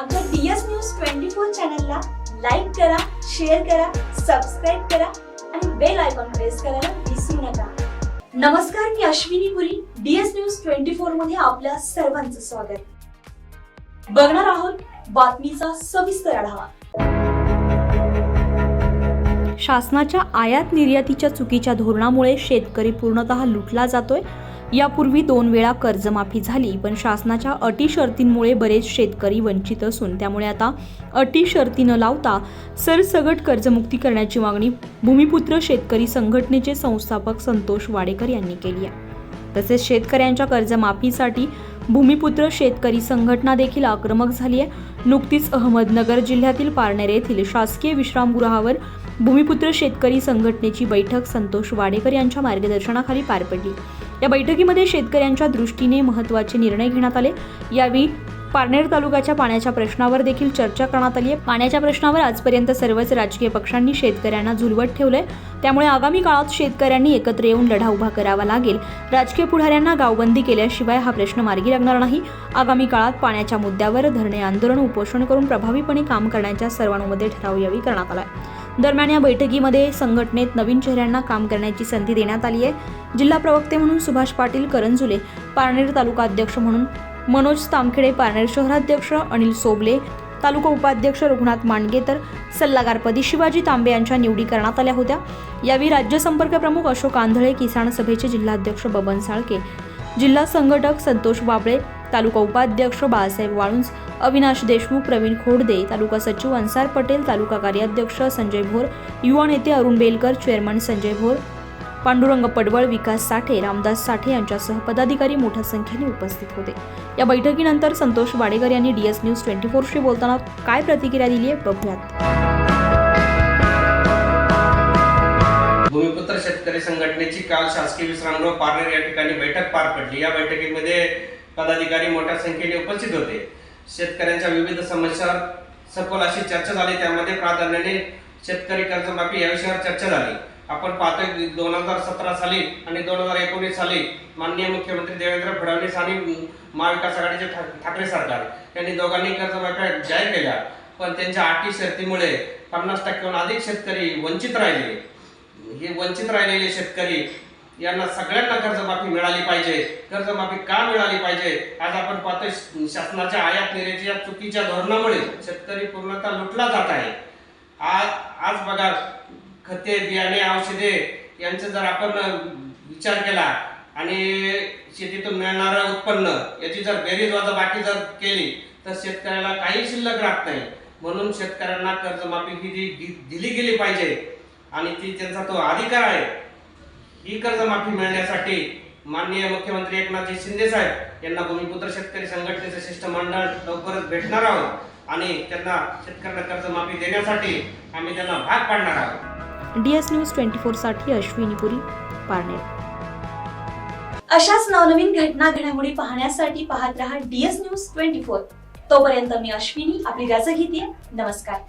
आमच्या DS news twenty four चॅनलला like करा शेअर करा सबस्क्राईब करा आणि बेल आयकॉन प्रेस करायला विसरू नका. नमस्कार मी Ashwini Puri DS news twenty फोरमध्ये आपल्या सर्वांचं स्वागत. बघणार आहोत बातमीचा सविस्तर आढावा. शासनाच्या आयात निर्यातीच्या चुकीच्या धोरणामुळे शेतकरी पूर्णतः लुटला जातोय यापूर्वी दोन वेळा कर्जमाफी झाली पण शासनाच्या अटी शर्तींमुळे बरेच शेतकरी वंचित असून त्यामुळे आता अटी शर्ती न लावता सरसगट कर्जमुक्ती करण्याची मागणी भूमिपुत्र शेतकरी संघटनेचे संस्थापक संतोष वाडेकर यांनी केली आहे. तसेच शेतकऱ्यांच्या कर्जमाफीसाठी भूमिपुत्र शेतकरी संघटना देखील आक्रमक झाली आहे. नुकतीच अहमदनगर जिल्ह्यातील पारनेर येथील शासकीय विश्रामगृहावर भूमिपुत्र शेतकरी संघटनेची बैठक संतोष वाडेकर यांच्या मार्गदर्शनाखाली पार पडली. या बैठकीमध्ये शेतकऱ्यांच्या दृष्टीने महत्त्वाचे निर्णय घेण्यात आले. यावेळी पारनेर तालुक्याच्या पाण्याच्या प्रश्नावर देखील चर्चा करण्यात आली आहे. पाण्याच्या प्रश्नावर आजपर्यंत सर्वच राजकीय पक्षांनी शेतकऱ्यांना झुलवत ठेवलंय. त्यामुळे आगामी काळात शेतकऱ्यांनी एकत्र येऊन लढा उभा करावा लागेल. राजकीय पुढाऱ्यांना गावबंदी केल्याशिवाय हा प्रश्न मार्गी लागणार नाही. आगामी काळात पाण्याच्या मुद्द्यावर धरणे आंदोलन उपोषण करून प्रभावीपणे काम करण्याच्या सर्वांमध्ये ठराव यावेळी करण्यात आला आहे. दरम्यान या बैठकीमध्ये संघटनेत नवीन चेहऱ्यांना काम करण्याची संधी देण्यात आली आहे. जिल्हा प्रवक्ते म्हणून सुभाष पाटील करंजुले पारनेर तालुका अध्यक्ष म्हणून मनोज तामखेडे पारनेर शहराध्यक्ष अनिल सोबले तालुका उपाध्यक्ष रघुनाथ मांडगे तर सल्लागारपदी शिवाजी तांबे यांच्या निवडी करण्यात आल्या होत्या. यावेळी राज्य संपर्क प्रमुख अशोक आंधळे किसान सभेचे जिल्हाध्यक्ष बबन साळके जिल्हा संघटक संतोष बाबळे तालुका उपाध्यक्ष बाळासाहेब वाळुंज अविनाश देशमुख प्रवीण खोडदे तालुका सचिव अन्सार पटेल तालुका कार्याध्यक्ष संजय भोर युवा नेते अरुण बेलकर चेअरमन संजय भोर पांडुरंग पडवळ विकास साठे रामदास साठे यांच्यासह पदाधिकारी मोठ्या संख्येने उपस्थित होते. या बैठकीनंतर संतोष वाडेकर यांनी डीएस न्यूज ट्वेंटी फोरशी बोलताना काय प्रतिक्रिया दिली आहे बघूयात. भूमिपुत्र शेतकरी संघटनेची काल शासकीय विश्रामगृह पार्लर या ठिकाणी बैठक पार पडली. या बैठकीमध्ये पदाधिकारी मोठ्या संख्येने उपस्थित होते. शेतकऱ्यांच्या विविध समस्या सखोल अशी चर्चा झाली. त्यामध्ये प्राधान्याने शेतकरी कर्जमाफी या विषयावर चर्चा झाली. आपण पाहतोय दोन हजार सतरा साली आणि दोन हजार एकोणीस साली माननीय मुख्यमंत्री देवेंद्र फडणवीस आणि महाविकास आघाडीचे ठाकरे सरकार यांनी दोघांनी कर्जमाफ्या जाहीर केल्या. पण त्यांच्या अटी शर्तीमुळे पन्नास टक्क्याहून अधिक शेतकरी वंचित राहिले. हे वंचित राहिलेले शेतकरी यांना सगळ्यांना कर्जमाफी मिळाली पाहिजे. कर्जमाफी का मिळाली पाहिजे? आज आपण पाहतोय शासनाच्या आयात निर्यातीच्या चुकीच्या धोरणामुळे शेतकरी पूर्णतः लुटला जात आहे. आज आज बघा खते बियाणे औषधे यांचा जर आपण विचार केला आणि शेतीतून मिळणारं उत्पन्न याची जर बेरीज बाकी जर केली तर शेतकऱ्याला काही शिल्लक राहत नाही. म्हणून शेतकऱ्यांना कर्जमाफी ही दिली गेली पाहिजे आणि ती त्यांचा तो अधिकार आहे. ही कर्जमाफी मिळण्यासाठी माननीय मुख्यमंत्री एकनाथजी शिंदे साहेब यांना भूमिपुत्र शेतकरी संघटनेचे शिष्टमंडळ लवकरच भेटणार आहोत आणि त्यांना शेतकऱ्यांना कर्जमाफी देण्यासाठी आम्ही त्यांना भाग पाडणार आहोत. डीएस न्यूज ट्वेंटी फोरसाठी अश्विनी पुरी पारनेर. अशाच नवनवीन घटना घडामोडी पाहण्यासाठी पाहत रहा डीएस न्यूज ट्वेंटी फोर. तोपर्यंत मी अश्विनी आपली रजा घेते. नमस्कार.